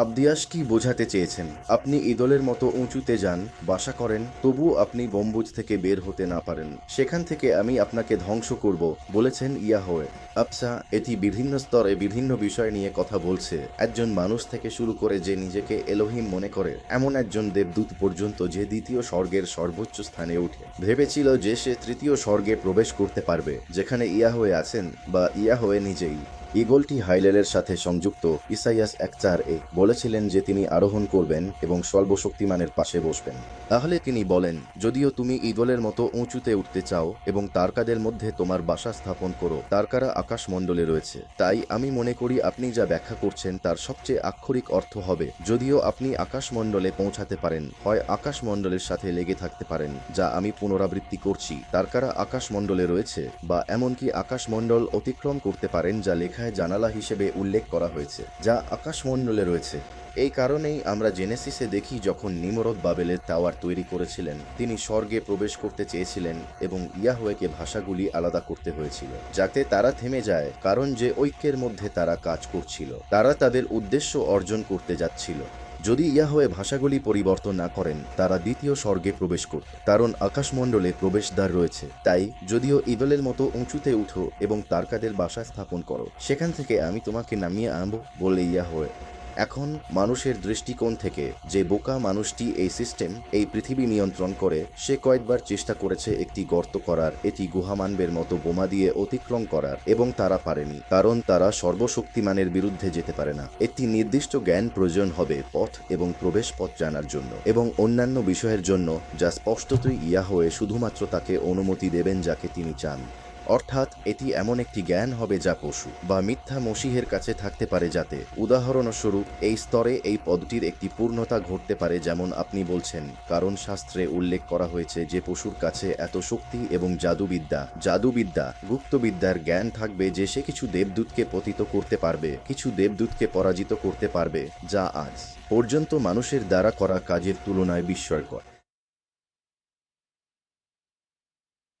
আবদিয়াস কি বোঝাতে চেয়েছেন? আপনি ইদলের মতো উঁচুতে যান, বাসা করেন তবু আপনি গম্বুজ থেকে বের হতে না পারেন। সেখান থেকে আমি আপনাকে ধ্বংস করব, বলেছেন ইয়াহোয়ে আচ্ছা এটি বিভিন্ন স্তরে বিভিন্ন বিষয় নিয়ে কথা বলছে। একজন মানুষ থেকে শুরু করে যে নিজেকে এলোহিম মনে করে, এমন একজন দেবদূত পর্যন্ত যে দ্বিতীয় স্বর্গের সর্বোচ্চ স্থানে উঠে। ভেবেছিল যে সে তৃতীয় স্বর্গে প্রবেশ করতে পারবে, যেখানে ইয়াহোয়ে আছেন বা ইয়াহোয়ে নিজেই। ইগলটি হাইলেলের সাথে সংযুক্ত ইসাইয়াস একচার এ বলেছিলেন যে তিনি আরোহণ করবেন এবং সর্বশক্তিমানের পাশে বসবেন। তাহলে তিনি বলেন, যদিও তুমি ইগলের মতো উঁচুতে উঠতে চাও এবং তারকাদের মধ্যে তোমার বাসা স্থাপন করো, তারকারা আকাশমণ্ডলে রয়েছে। তাই আমি মনে করি আপনি যা ব্যাখ্যা করছেন তার সবচেয়ে আক্ষরিক অর্থ হবে, যদিও আপনি আকাশমণ্ডলে পৌঁছাতে পারেন, হয় আকাশমণ্ডলের সাথে লেগে থাকতে পারেন, যা আমি পুনরাবৃত্তি করছি। তারকারা আকাশমণ্ডলে রয়েছে বা এমনকি আকাশমণ্ডল অতিক্রম করতে পারেন যা লেখায় জানালা হিসেবে উল্লেখ করা হয়েছে, যা আকাশমণ্ডলে রয়েছে। এই কারণেই আমরা জেনেসিসে দেখি যখন নিমরদ বাবেলের টাওয়ার তৈরি করেছিলেন, তিনি স্বর্গে প্রবেশ করতে চেয়েছিলেন এবং ইয়াহুয়েকে ভাষাগুলি আলাদা করতে হয়েছিল, যাতে তারা থেমে যায়, কারণ যে ঐক্যের মধ্যে তারা কাজ করছিল, তারা তাদের উদ্দেশ্য অর্জন করতে যাচ্ছিল। যদি ইয়াহওয়ে ভাষাগুলি পরিবর্তন না করেন, তারা দ্বিতীয় স্বর্গে প্রবেশ করত, কারণ আকাশমণ্ডলে প্রবেশদ্বার রয়েছে। তাই, যদিও ইভেলের মতো উঁচুতে উঠো এবং তারকাদের বাসা স্থাপন করো, সেখান থেকে আমি তোমাকে নামিয়ে আনব বলে ইয়াহওয়ে। এখন মানুষের দৃষ্টিকোণ থেকে যে বোকা মানুষটি এই সিস্টেম এই পৃথিবী নিয়ন্ত্রণ করে, সে কয়েকবার চেষ্টা করেছে একটি গর্ত করার, এটি গুহামানবের মতো বোমা দিয়ে অতিক্রম করার, এবং তারা পারেনি, কারণ তারা সর্বশক্তিমানের বিরুদ্ধে যেতে পারে না। একটি নির্দিষ্ট জ্ঞান প্রয়োজন হবে পথ এবং প্রবেশ পথ জানার জন্য, এবং অন্যান্য বিষয়ের জন্য, যা স্পষ্টতই ইয়া হয়ে শুধুমাত্র তাকে অনুমতি দেবেন যাকে তিনি চান। অর্থাৎ এটি এমন একটি জ্ঞান হবে যা পশু বা মিথ্যা মসিহের কাছে থাকতে পারে যাতে, উদাহরণস্বরূপ, এই স্তরে এই পদটির একটি পূর্ণতা ঘটতে পারে যেমন আপনি বলছেন, কারণ শাস্ত্রে উল্লেখ করা হয়েছে যে পশুর কাছে এত শক্তি এবং জাদুবিদ্যা জাদুবিদ্যা, গুপ্তবিদ্যার জ্ঞান থাকবে যে সে কিছু দেবদূতকে পতিত করতে পারবে, কিছু দেবদূতকে পরাজিত করতে পারবে, যা আজ পর্যন্ত মানুষের দ্বারা করা কাজের তুলনায় বিস্ময়কর।